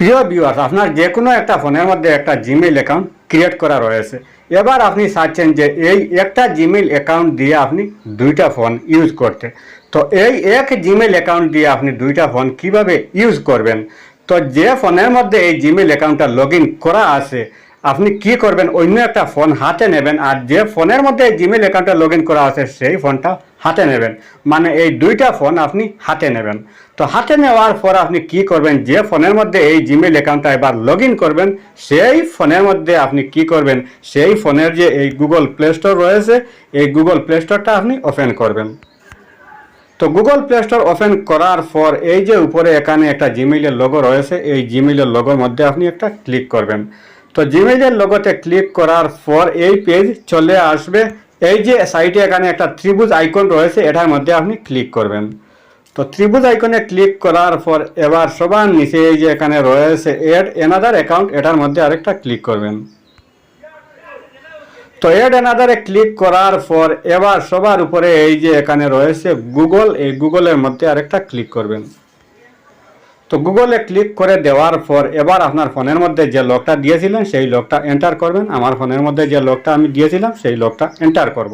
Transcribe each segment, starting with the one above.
প্রিয় ভিউয়ার্স আপনার যে কোনো একটা ফোনের মধ্যে একটা জিমেল অ্যাকাউন্ট ক্রিয়েট করা রয়েছে। এবার আপনি চাচ্ছেন যে এই একটা জিমেল অ্যাকাউন্ট দিয়ে আপনি দুইটা ফোন ইউজ করতে। তো এই এক জিমেল অ্যাকাউন্ট দিয়ে আপনি দুইটা ফোন কীভাবে ইউজ করবেন? তো যে ফোনের মধ্যে এই জিমেল অ্যাকাউন্টটা লগ করা আছে আপনি কি করবেন? অন্য একটা ফোন হাতে নেবেন আর যে ফোনের মধ্যে জিমেল অ্যাকাউন্টটা লগ ইন করা আছে, সেই ফোনটা হাতে নেবেন। মানে এই দুইটা ফোন আপনি হাতে নেবেন। তো হাতে নেওয়ার পর আপনি কি করবেন? যে ফোনের মধ্যে এই জিমেল অ্যাকাউন্টটা এবার লগ করবেন, সেই ফোনের মধ্যে আপনি কি করবেন? সেই ফোনের যে এই গুগল প্লে স্টোর রয়েছে, এই গুগল প্লে স্টোরটা আপনি ওপেন করবেন। তো গুগল প্লে স্টোর ওপেন করার পর এই যে উপরে এখানে একটা জিমেইলের লোগো রয়েছে, এই জিমেইলের লোগোর মধ্যে আপনি একটা ক্লিক করবেন। তো জিমেইলের লোগোতে ক্লিক করার পর এই পেজ চলে আসবে। এই যে সাইটে এখানে একটা ত্রিভুজ আইকন রয়েছে, এটার মধ্যে আপনি ক্লিক করবেন। তো ত্রিভুজ আইকনে ক্লিক করার পর এবার সবার নিচে এই যে এখানে রয়েছে এড এনাদার অ্যাকাউন্ট এটার মধ্যে আরেকটা ক্লিক করবেন। তো এড এনাদারে ক্লিক করার পর এবার সবার উপরে এই যে এখানে রয়েছে গুগল এই গুগলের মধ্যে আরেকটা ক্লিক করবেন। তো গুগলে ক্লিক করে দেওয়ার পর এবার আপনার ফোনের মধ্যে যে লকটা দিয়েছিলেন, সেই লকটা এন্টার করবেন। আমার ফোনের মধ্যে যে লকটা আমি দিয়েছিলাম, সেই লকটা এন্টার করব।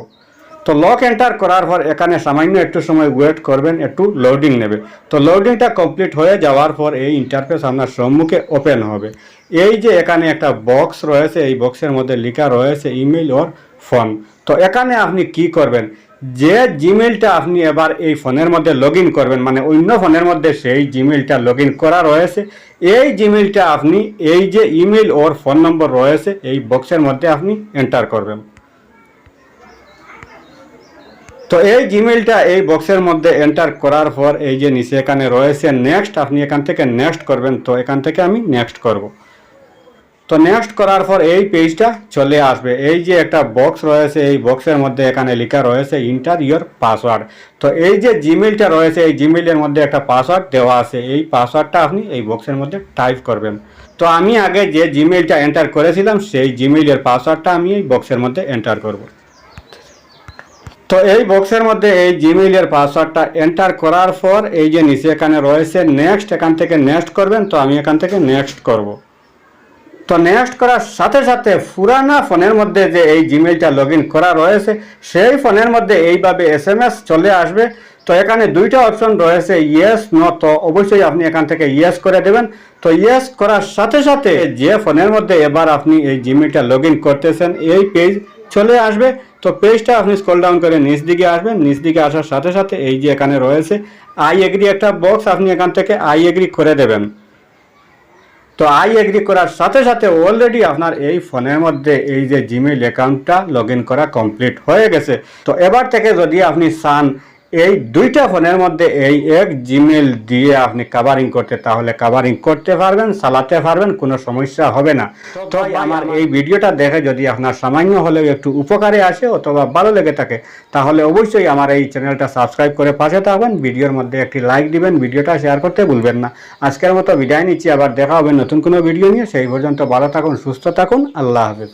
তো লক এন্টার করার পর এখানে সামান্য একটু সময় ওয়েট করবেন, একটু লোডিং নেবে। তো লোডিংটা কমপ্লিট হয়ে যাওয়ার পর এই ইন্টারফেস আপনার সম্মুখে ওপেন হবে। এই যে এখানে একটা বক্স রয়েছে, এই বক্সের মধ্যে লেখা রয়েছে ইমেল ওর ফোন তো এখানে আপনি কি করবেন? যে জিমেলটা আপনি এবার এই ফোনের মধ্যে লগ করবেন মানে অন্য ফোনের মধ্যে সেই জিমেলটা লগ করা রয়েছে, এই জিমেলটা আপনি, এই যে ইমেল ওর ফোন নম্বর রয়েছে, এই বক্সের মধ্যে আপনি এন্টার করবেন। তো এই জিমেলটা এই বক্সের মধ্যে এন্টার করার পর এই যে নিচে এখানে রয়েছে নেক্সট আপনি এখান থেকে নেক্সট করবেন, তো এখান থেকে আমি নেক্সট করব। তো নেক্সট করার পর এই পেজটা চলে আসবে। এই যে একটা বক্স রয়েছে, এই বক্সের মধ্যে এখানে লেখা রয়েছে ইন্টার ইয়োর পাসওয়ার্ড তো এই যে জিমেলটা রয়েছে, এই জিমেলের মধ্যে একটা পাসওয়ার্ড দেওয়া আছে। এই পাসওয়ার্ডটা আপনি এই বক্সের মধ্যে টাইপ করবেন। তো আমি আগে যে জিমেলটা এন্টার করেছিলাম, সেই জিমেলের পাসওয়ার্ডটা আমি এই বক্সের মধ্যে এন্টার করব। তো এই বক্সের মধ্যে এই জিমেইলের পাসওয়ার্ডটা এন্টার করার পর এই যে নিচে এখানে রয়েছে নেক্সট এখান থেকে নেক্সট করবেন। তো আমি এখান থেকে নেক্সট করব। তো নেক্সট করার সাথে সাথে পুরানা ফোনের মধ্যে যে এই জিমেইলটা লগ করা রয়েছে, সেই ফোনের মধ্যে এইভাবে এস এম এস চলে আসবে। তো এখানে দুইটা অপশন রয়েছে ইয়েস ন তো অবশ্যই আপনি এখান থেকে ইয়েস করে দেবেন। তো ইয়েস করার সাথে সাথে যে ফোনের মধ্যে এবার আপনি এই জিমেইলটা লগ ইন করতেছেন, এই পেজ চলে আসবে। তো পেজটা আপনি স্কল ডাউন করে নিচ দিকে আসবেন। নিচ দিকে আসার সাথে সাথে এই যে এখানে রয়েছে আই এগ্রি একটা বক্স আপনি এখান থেকে আই এগ্রি করে দেবেন। তো আই এগ্রি করার সাথে সাথে অলরেডি আপনার এই ফোনের মধ্যে এই যে জিমেইল অ্যাকাউন্টটা লগ করা কমপ্লিট হয়ে গেছে। তো এবার থেকে যদি আপনি চান এই দুইটা ফোনের মধ্যে এই এক জিমেল দিয়ে আপনি কাভারিং করতে তাহলে কাভারিং করতে পারবেন চালাতে পারবেন কোনো সমস্যা হবে না। তো আমার এই ভিডিওটা দেখে যদি আপনার সামান্য হলেও একটু উপকারে আসে অথবা ভালো লেগে থাকে তাহলে অবশ্যই আমার এই চ্যানেলটা সাবস্ক্রাইব করে পাশে থাকবেন ভিডিওর মধ্যে একটি লাইক দিবেন ভিডিওটা শেয়ার করতে ভুলবেন না। আজকের মতো বিদায় নিচ্ছি আবার দেখা হবে নতুন কোনো ভিডিও নিয়ে সেই পর্যন্ত ভালো থাকুন সুস্থ থাকুন আল্লাহ হাফেজ।